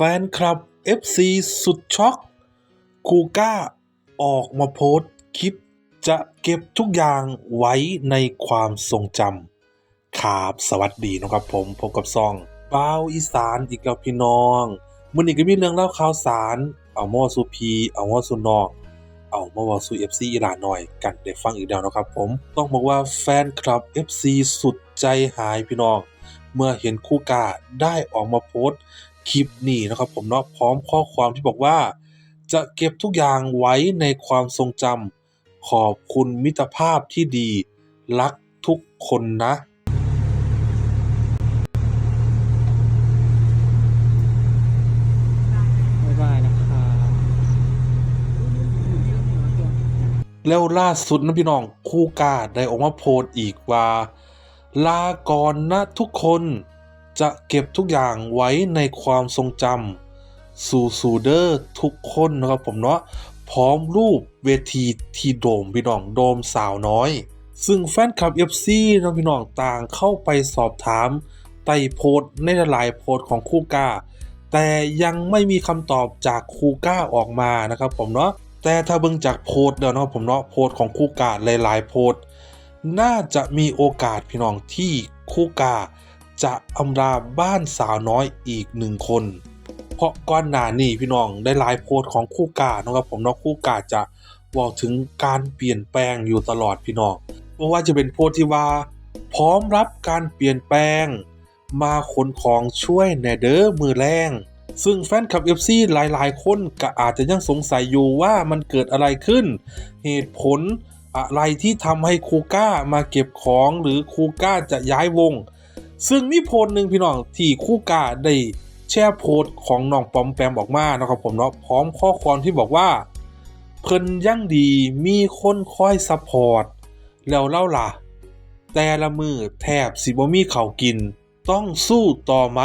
แฟนคลับ FC สุดช็อกคูก้า ออกมาโพสต์คลิป จะเก็บทุกอย่างไว้ในความทรงจำครับสวัสดีนะครับผมพบกับซองบ้าวอีสานอีกแล้วพี่น้องมื้อนี้ก็มีเรื่องเล่าข่าวสาร เอามาเว้าสู่พี่เอามาเว้าสู่น้องเอามาว้าสู่ FC อีหลาหน่อยกันได้ฟังอีกแล้วนะครับผม ต้องบอกว่าแฟนคลับ FC สุดใจหายพี่น้อง เมื่อเห็นคู่กาได้ออกมาโพสต์ คลิปนี้นะครับผมเนาะพร้อมข้อความที่บอกว่า จะเก็บทุกอย่างไว้ในความทรงจำขอบคุณมิตรภาพที่ดี รักทุกคนนะบ๊ายบายนะครับแล้วล่าสุดนะพี่น้องคู่กาได้ออกมาโพสต์อีกว่า ลาก่อนนะทุกคน จะเก็บทุกอย่างไว้ในความทรงจำสู่สูเดอร์ทุกคนนะครับผมเนาะพร้อมรูปเวทีที่โดมพี่น้องโดมสาวน้อย ซึ่งแฟนคลับ FC นะพี่น้องต่างเข้าไปสอบถามใต้โพสในหลายโพสของคู่กาแต่ยังไม่มีคำตอบจากคูก้าออกมานะครับผมเนาะแต่ถ้าเบิ่งจากโพสต์แล้วเนาะผมเนาะโพสของครูกาหลายๆโพสน่าจะมีโอกาสพี่น้องที่ครูกา จะอำลาบ้านสาวน้อยอีกหนึ่งคน เพราะก่อนหน้านี้พี่น้องได้หลายโพสต์ของคู่กาเนาะครับผมเนาะคู่กาจะบอกถึงการเปลี่ยนแปลงอยู่ตลอดพี่น้องไม่ว่าจะเป็นโพสต์ที่ว่า พร้อมรับการเปลี่ยนแปลง มาขนของช่วยแนเด้อมือแรงซึ่งแฟนคลับ FC หลายๆ คนก็อาจจะยังสงสัยอยู่ว่ามันเกิดอะไรขึ้น เหตุผลอะไรที่ทำให้คูก้ามาเก็บของหรือคูก้าจะย้ายวง ซึ่งมีโพสต์หนึ่งพี่น้องที่คู่กาได้แชร์โพสต์ของน้องปอมแปมออกมานะครับผมเนาะพร้อมข้อความที่บอกว่า เพิ่นยั่งดีมีคนคอยซัพพอร์ตแล้วเล่าล่ะ แต่ละมือแทบสิบ่มีเขากิน ต้องสู้ต่อไหม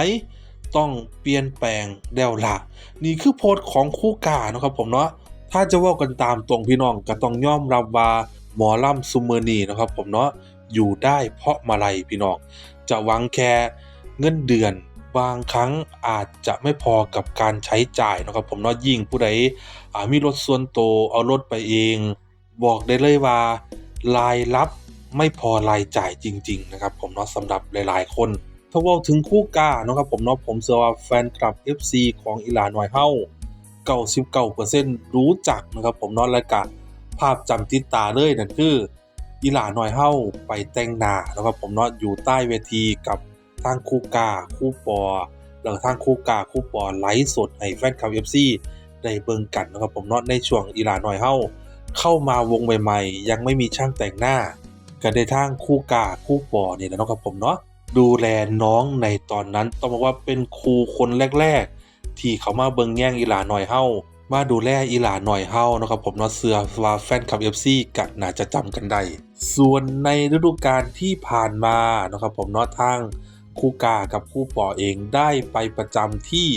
ต้องเปลี่ยนแปลงแล้วล่ะ นี่คือโพสต์ของคู่กานะครับผมเนาะถ้าจะว่ากันตามตรงพี่น้องก็ต้องยอมรับว่าหมอล่ำซุมเมอร์นีนะครับผมเนาะอยู่ได้เพราะมาลัยพี่น้อง จะหวังแค่เงินเดือนบางครั้งอาจจะไม่พอกับการใช้จ่ายนะครับผมเนาะยิ่งผู้ใดมีรถส่วนตัวเอารถไปเอง บอกได้เลยว่ารายรับไม่พอรายจ่ายจริง ๆ นะครับ ผมเนาะสำหรับหลาย ๆ คนถ้าว่าถึงคู่กาเนาะครับผมเนาะผมเชื่อว่าแฟนคลับ FC ของอีหลานอยเฮา99%รู้จักนะครับผมเนาะและกะภาพจำติดตาเลยนั่นคือ อีหลาน้อยเฮาไปแต่งหน้านะครับผมเนาะอยู่ใต้เวทีกับทางคู่กาคู่ปอแล้วทางคู่กาคู่ปอไลฟ์สดให้แฟนคลับ FC ได้เบิ่งกันนะครับผมเนาะในช่วงอีหลาน้อยเฮาเข้ามาวงใหม่ๆ ยังไม่มีช่างแต่งหน้าก็ได้ทางคู่กาคู่ปอเนี่แหละเนะครับผมเนาะดูแลน้องในตอนนั้นต้องบอกว่าเป็นครูคนแรก ๆ ที่เขามาเบิ่งแย่งอีหลาน้อยเฮามาดูแลอีหลาหน่อยเฮานะครับผมเนาะเสือว่าแฟนคลับ FC ก็น่าจะจำกันได้ ส่วนในฤดูกาลที่ผ่านมานะครับผมเนาะทางคู่กากับคู่ปอเองได้ไปประจำที่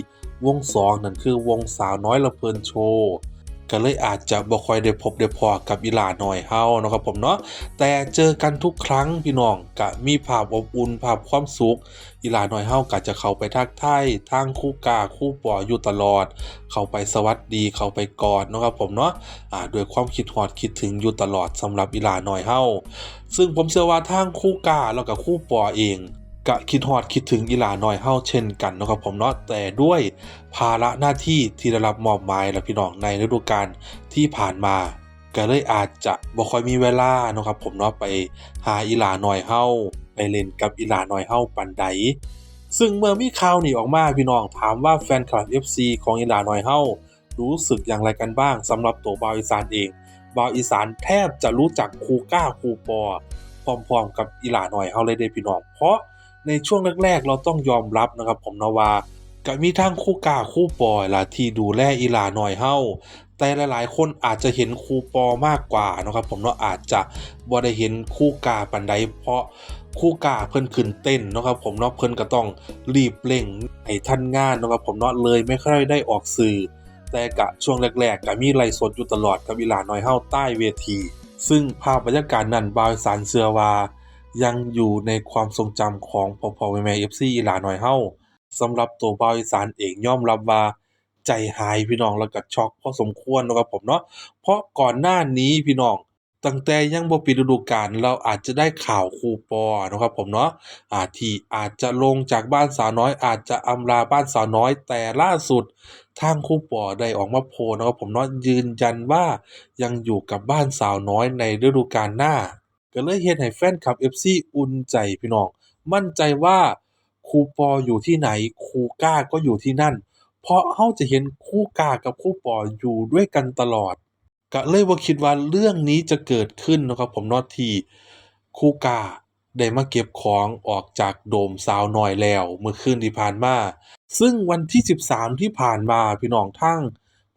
วงสองนั่นคือวงสาวน้อยละเพลินโชว์ ก็เลยอาจจะบ่ค่อยได้พบได้พอกับอีหลาหน่อยเฮานะครับผมเนาะแต่เจอกันทุกครั้งพี่น้องก็มีภาพอบอุ่นภาพความสุขอีหลาหน้อยเฮาก็จะเข้าไปทักทายทางคู่กาคู่ปออยู่ตลอด เข้าไปสวัสดีเข้าไปกอดเนาะครับผมเนาะอ่าด้วยความคิดฮอดคิดถึงอยู่ตลอดสำหรับอีหลาหน้อยเฮาซึ่งผมเชื่อว่าทางคู่กาแล้วก็คู่ปอเอง ก็คิดฮอดคิดถึงอีหลาน้อยเฮาเช่นกันนะครับผมเนาะแต่ด้วยภาระหน้าที่ที่ได้รับมอบหมายและพี่น้องในฤดูกาลที่ผ่านมาก็เลยอาจจะบ่ค่อยมีเวลานะครับผมเนาะไปหาอีหลาน้อยเฮาไปเล่นกับอีหลาน้อยเฮาปานใดซึ่งเมื่อมีข่าวนี้ออกมาพี่น้องถามว่าแฟนคลับ FC ของอีหลาน้อยเฮารู้สึกอย่างไรกันบ้างสำหรับตัวบาวอีสานเองบาวอีสานแทบจะรู้จักครูก้าครูปอพร้อมๆกับอีหลาน้อยเฮาเลยเด้พี่น้องเพราะ ในช่วงแรกๆ เราต้องยอมรับนะครับผมนะว่าก็มีทั้งครูก้าครูปอยล่ะที่ดูแลอีหลาน้อยเฮาแต่หลายๆ คนอาจจะเห็นครูปอมากกว่านะครับผมเนาะอาจจะบ่ได้เห็นครูกาปานใดเพราะคู่กาเพิ่นขึ้นเต้นนะครับผมเนาะเพิ่นก็ต้องรีบเร่งให้ทันงานนะครับผมเนาะเลยไม่ค่อยได้ออกสื่อ แต่กะช่วงแรกๆก็มีไลฟ์สดอยู่ตลอดกับอีหลาน้อยเฮาใต้เวที ซึ่งภาพบรรยากาศนั้นบาวสารเสือว่า ยังอยู่ในความทรงจำของพ่อๆแม่ๆ FC อีหลาน้อยเฮาสำหรับตัวบ่าวอีสานเองยอมรับว่าใจหายพี่น้องแล้วก็ช็อกพอสมควรนะครับผมเนาะเพราะก่อนหน้านี้พี่น้องตั้งแต่ยังบ่ปิดฤดูกาลเราอาจจะได้ข่าวครูปอนะครับผมเนาะอาที่อาจจะลงจากบ้านสาวน้อย อาจจะอำลาบ้านสาวน้อย แต่ล่าสุดทางครูปอได้ออกมาโพนะครับผมเนาะยืนยันว่ายังอยู่กับบ้านสาวน้อยในฤดูกาลหน้า ก็เลยเฮ็ดให้แฟนคลับ FC อุ่นใจพี่น้อง มั่นใจว่าครูปออยู่ที่ไหนครูก้าก็อยู่ที่นั่น เพราะเราจะเห็นครูก้ากับครูปออยู่ด้วยกันตลอด ก็เลยบ่าคิดว่าเรื่องนี้จะเกิดขึ้นนะครับผมนาะที่ครูก้าได้มาเก็บของออกจากโดมสาวน้อยแล้ว เมื่อคืนที่ผ่านมา ซึ่งวันที่ 13 ที่ผ่านมาพี่น้องทั้ง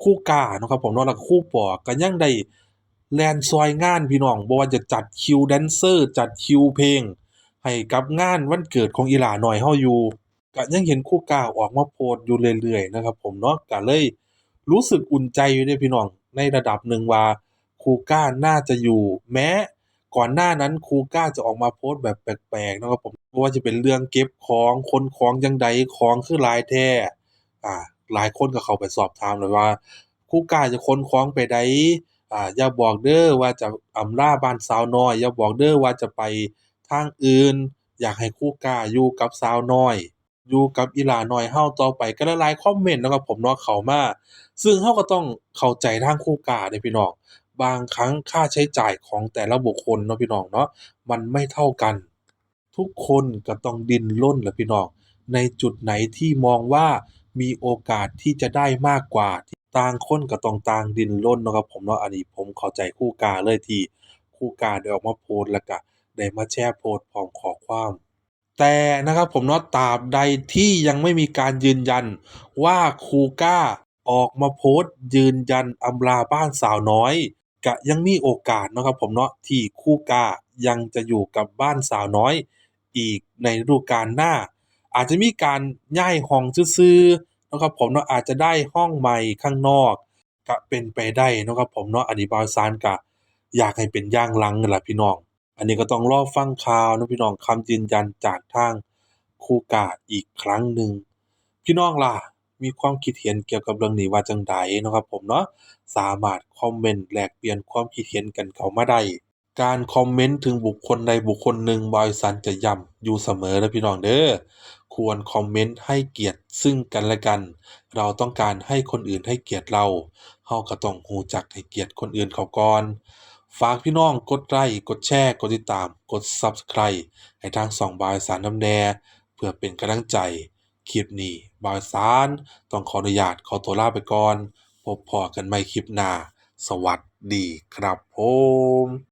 ครูกาเนาะครับผมนาะแล้วก็ครูปอก็ยังได้ แลนซอยงานพี่น้องบ่ว่าจะจัดคิวแดนเซอร์ จัดคิวเพลง ให้กับงานวันเกิดของอีหลาหน้อยเฮาอยู่ก็ยังเห็นครูก้าออกมาโพสต์อยู่เรื่อยๆนะครับผมเนาะก็เลยรู้สึกอุ่นใจอยู่เดะพี่น้องในระดับหนึ่งว่าคูก้าน่าจะอยู่แม้ก่อนหน้านั้นคูก้าจะออกมาโพสต์แบบแปลกๆนะครับผมว่าจะเป็นเรื่องเก็บของขนของจั่งใดของคือลายแท้อ่าหลายคนก็เข้าไปสอบถามเลยว่าคูก้าจะขนของไปได อ่า อย่าบอกเด้อว่าจะอำลาบ้านสาวน้อย อย่าบอกเด้อว่าจะไปทางอื่น อยากให้ครูก้าอยู่กับสาวน้อย อยู่กับอีหลาน้อยเฮาต่อไปก็หลายๆคอมเมนต์เนาะครับผมเนาะเข้ามา ซึ่งเราก็ต้องเข้าใจทางครูก้าเดะพี่น้องบางครั้งค่าใช้จ่ายของแต่ละบุคคลเนาะพี่น้องเนาะมันไม่เท่ากัน ทุกคนก็ต้องดิ้นรนแหละพี่น้องในจุดไหนที่มองว่ามีโอกาสที่จะได้มากกว่า ต่างคนก็ต้องต่างดิ้นรนเนาะครับผมเนาะ อันนี้ผมเข้าใจครูกาเลยที่ครูกาได้ออกมาโพสต์ แล้วก็ได้มาแชร์โพสต์พร้อมข้อความแต่นะครับผมเนาะตราบใดที่ยังไม่มีการยืนยันว่าครูก้าออกมาโพสต์ ยืนยันอำลาบ้านสาวน้อยก็ยังมีโอกาสนะครับผมเนาะที่ครูก้ายังจะอยู่กับบ้านสาวน้อย อีกในฤดูกาลหน้า อาจจะมีการย้ายห้องซื่อ นะครับผมเนาะอาจจะได้ห้องใหม่ข้างนอกก็เป็นไปได้นะครับผมเนาะอันนี้บาวสานก็อยากให้เป็นย่างลังนั่นล่ะพี่น้อง อันนี้ก็ต้องรอฟังข่าวนะพี่น้องคำยืนยันจากทางคูกาอีกครั้งหนึ่งพี่น้องล่ะมีความคิดเห็นเกี่ยวกับเรื่องนี้ว่าจังใดนะครับผมเนาะสามารถคอมเมนต์แลกเปลี่ยนความคิดเห็นกันเข้ามาได้ การคอมเมนต์ถึงบุคคลใดบุคคลหนึ่งบอีสานจะย้ำอยู่เสมอเด้อพี่น้องเด้อควรคอมเมนต์ให้เกียรติซึ่งกันและกัน เราต้องการให้คนอื่นให้เกียรติเราเราก็ต้องรู้จักให้เกียรติคนอื่นเขาก่อนฝากพี่น้องกดไลค์กดแชร์กดติดตามกด Subscribe ให้ทางช่องบาวอีสานนำแหน่เพื่อเป็นกำลังใจคลิปนี้บาวอีสานต้องขออนุญาตขอตัวลาไปก่อน พบพอกันใหม่คลิปหน้า สวัสดีครับผม